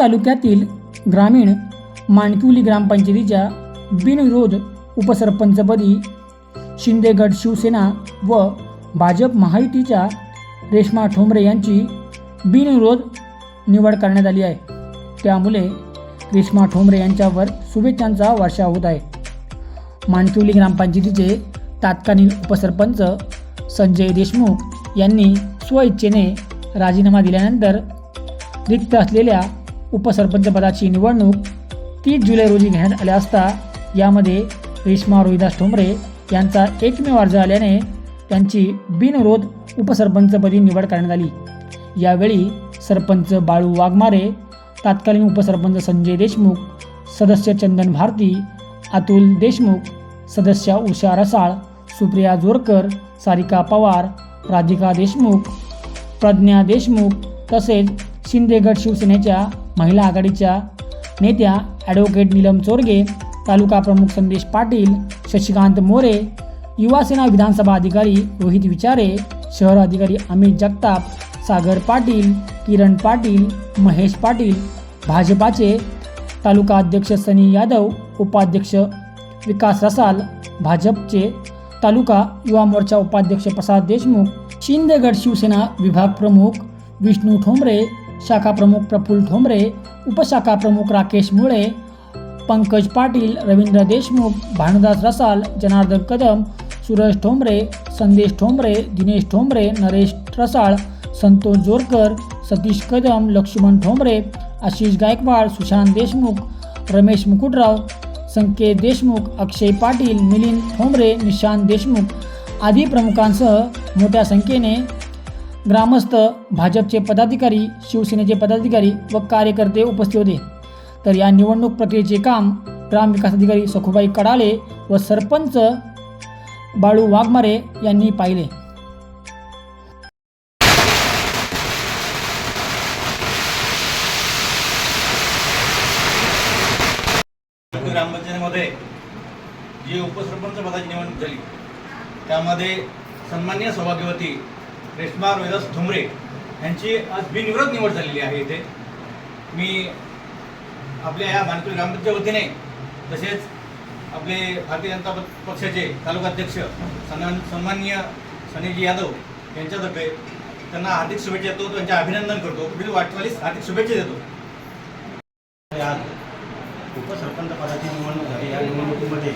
तालुक्यातील ग्रामीण माणकिवली ग्रामपंचायतीच्या बिनविरोध उपसरपंचपदी शिंदेगड शिवसेना व भाजप महायुतीच्या रेश्मा ठोंबरे यांची बिनविरोध निवड करण्यात आली आहे. त्यामुळे रेश्मा ठोंबरे यांच्यावर शुभेच्छांचा वर्षा होत आहे. मानकिवली ग्रामपंचायतीचे तात्कालीन उपसरपंच संजय देशमुख यांनी स्वइच्छेने राजीनामा दिल्यानंतर रिक्त असलेल्या उपसरपंचपदाची निवडणूक तीस जुलै रोजी घेण्यात आल्या असता यामध्ये रेश्मा रोहिदास ठोंबरे यांचा एकमेव अर्ज आल्याने त्यांची बिनविरोध उपसरपंचपदी निवड करण्यात आली. यावेळी सरपंच बाळू वाघमारे तत्कालीन उपसरपंच संजय देशमुख सदस्य चंदन भारती अतुल देशमुख सदस्या उषा रसाळ सुप्रिया जोरकर सारिका पवार राधिका देशमुख प्रज्ञा देशमुख तसेच शिंदेगड शिवसेनेच्या महिला आघाडीच्या नेत्या ॲडव्होकेट नीलम चोरगे तालुका प्रमुख संदेश पाटील शशिकांत मोरे युवासेना विधानसभा अधिकारी रोहित विचारे शहर अधिकारी अमित जगताप सागर पाटील किरण पाटील महेश पाटील भाजपाचे तालुका अध्यक्ष सनी यादव उपाध्यक्ष विकास रसाल भाजपचे तालुका युवा मोर्चा उपाध्यक्ष प्रसाद देशमुख शिंदेगड शिवसेना विभाग प्रमुख विष्णू ठोंबरे शाखा प्रमुख प्रफुल्ल ठोंबरे उपशाखा प्रमुख राकेश मुळे पंकज पाटील रवींद्र देशमुख भानुदास रसाल जनार्दन कदम सुरज ठोंबरे संदेश ठोंबरे दिनेश ठोंबरे नरेश रसाळ संतोष जोरकर सतीश कदम लक्ष्मण ठोंबरे आशिष गायकवाड सुशांत देशमुख रमेश मुकुटराव संकेत देशमुख अक्षय पाटील मिलिंद ठोंबरे निशांत देशमुख आदी प्रमुखांसह मोठ्या संख्येने ग्रामस्थ भाजपचे पदाधिकारी शिवसेनेचे पदाधिकारी व कार्यकर्ते उपस्थित होते. तर या निवडणूक प्रक्रियेचे काम ग्रामविकास अधिकारी सखुबाई कडाले व सरपंच बाळू वाघमारे यांनी पाहिले. ग्रामपंचायतीमध्ये जी उपसरपंच पदाची निवडणूक झाली त्यामध्ये सन्मान्य सौभाग्यवती रेश्मा रोहिदास ठुमरे यांची आज बिनविरोध निवड झालेली आहे इथे. मी आपल्या या मानकुल ग्रामपंचायत वतीने तसेच आपले भारतीय जनता प- पक्षाचे तालुकाध्यक्ष सन्मान सन्माननीय सनीजी यादव यांच्यातर्फे त्यांना हार्दिक शुभेच्छा देतो. त्यांचे अभिनंदन करतो. पुढील वाटचालीस हार्दिक शुभेच्छा देतो. आज उपसरपंच पदाची निवडणूक झाली. या निवडणुकीमध्ये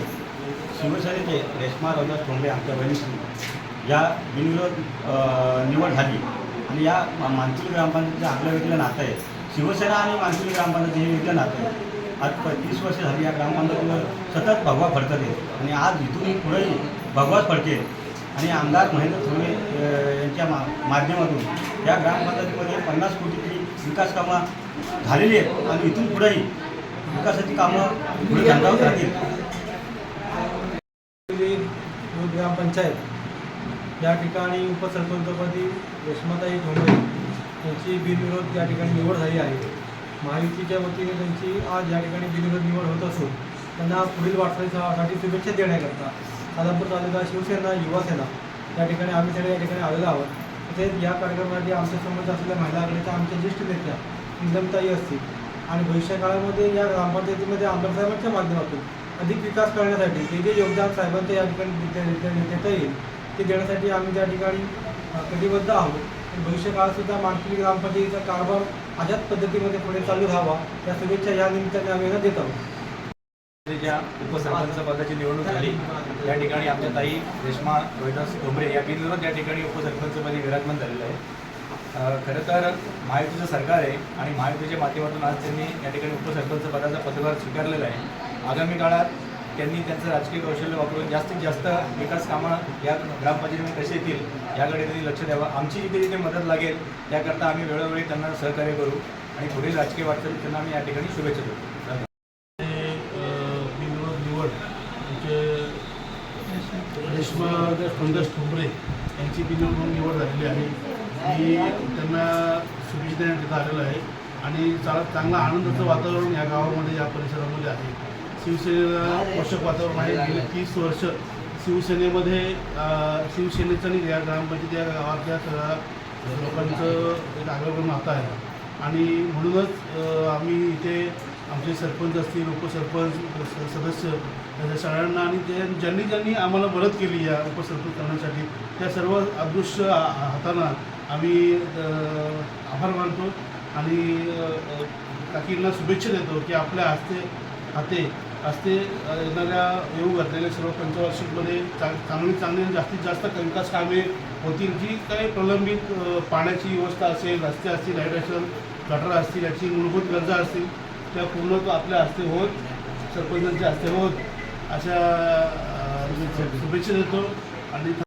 शिवसेनेचे रेश्मा रोहिदास ठोंबे आमच्या बहिणी या बिनविरोध निवड झाली. आणि या मानसिक ग्रामपंचायतीचं आपल्या वेगळं नातं आहे. शिवसेना आणि मानसिक ग्रामपंचायत हे वेगळं नातं आहे. आज तीस वर्ष झाली या ग्रामपंचायतीवर सतत भगवा फडकते आणि आज इथून पुढेही भगवाच फडकेल आणि आमदार महेंद्र थोरवे यांच्या मा माध्यमातून या ग्रामपंचायतीमध्ये पन्नास कोटीची विकास कामं झालेली आहेत. आणि इथून पुढेही विकासाची कामं पुढे धंदावत राहतील ग्रामपंचायत या ठिकाणी उपसरपंचपदी रेश्माताई ठोंबरे यांची बिनविरोध या ठिकाणी निवड झाली आहे. महायुतीच्या वतीने त्यांची आज या ठिकाणी बिनविरोध निवड होत असून त्यांना पुढील वाटचालीसाठी शुभेच्छा देण्याकरता साधापूर तालुका शिवसेना युवासेना या ठिकाणी आम्ही सगळे या ठिकाणी आलेलो आहोत. तसेच या कार्यक्रमासाठी आमच्यासमोर असलेल्या महिला आघाडीच्या आमच्या ज्येष्ठ नेत्या निलमताई असतील आणि भविष्य काळामध्ये या ग्रामपंचायतीमध्ये आमदार साहेबांच्या माध्यमातून अधिक विकास करण्यासाठी ते जे योगदान साहेबांचं या ठिकाणी देता येईल ते देण्यासाठी आम्ही त्या ठिकाणी कटिबद्ध आहोत. भविष्य काळात सुद्धा मानकिली ग्रामपंचायतीचा कारभार अशाच पद्धतीमध्ये पुढे चालू राहावा या शुभेच्छा या निमित्ताने आम्ही यांना देत आहोत. ज्या उपसरपंच पदाची निवडणूक झाली. या ठिकाणी आमच्या ताई रेश्मा रोहिदास ठोंबरे या बिनविरोध या ठिकाणी उपसरपंचपदी विराजमान झालेलं आहे खरं तर महायुतीचं सरकार आहे आणि महायुतीच्या माध्यमातून आज त्यांनी या ठिकाणी उपसरपंच पदाचा पदभार स्वीकारलेला आहे. आगामी काळात त्यांनी त्यांचं राजकीय कौशल्य वापरून जास्तीत जास्त विकास कामं या ग्रामपंचायतीमध्ये कसे येतील याकडे त्यांनी लक्ष द्यावं. आमची जिथे जिथे मदत लागेल त्याकरता आम्ही वेळोवेळी त्यांना सहकार्य करू आणि पुढील राजकीय वाटचाल त्यांना आम्ही या ठिकाणी शुभेच्छा देऊ. निवड. म्हणजे रेश्मा फंगस ठोंबरे यांची बिनविरोध निवड झालेली आहे. मी त्यांना शुभेच्छा देण्यात तिथं आलेलं आहे. आणि चांगला आनंदाचं वातावरण या गावामध्ये या परिसरामध्ये आहे. शिवसेनेला पोषक वातावरण आहे. गेली तीस वर्ष शिवसेनेमध्ये शिवसेनेचं आणि या ग्रामपंचायत या गावातल्या सगळ्या लोकांचं एक आग्रह नातं आहे. आणि म्हणूनच आम्ही इथे आमचे सरपंच असतील उपसरपंच सदस्य त्या सगळ्यांना आणि ते ज्यांनी ज्यांनी आम्हाला मदत केली या उपसरपंच करण्यासाठी त्या सर्व अदृश्य हातांना आम्ही आभार मानतो. आणि काकींना शुभेच्छा देतो की आपल्या हस्ते हाते हस्ते येणाऱ्या येऊ घातलेल्या सर्व पंचवार्षिकमध्ये चा चांगली चांगली आणि जास्तीत जास्त कंकास कामे होतील जी काही प्रलंबित पाण्याची व्यवस्था असेल रस्ते असतील लाइट असेल गटर असतील याची मूलभूत गरजा असतील त्या पूर्ण आपल्या हस्ते होत सरपंचांच्या हस्ते होत अशा शुभेच्छा देतो. आणि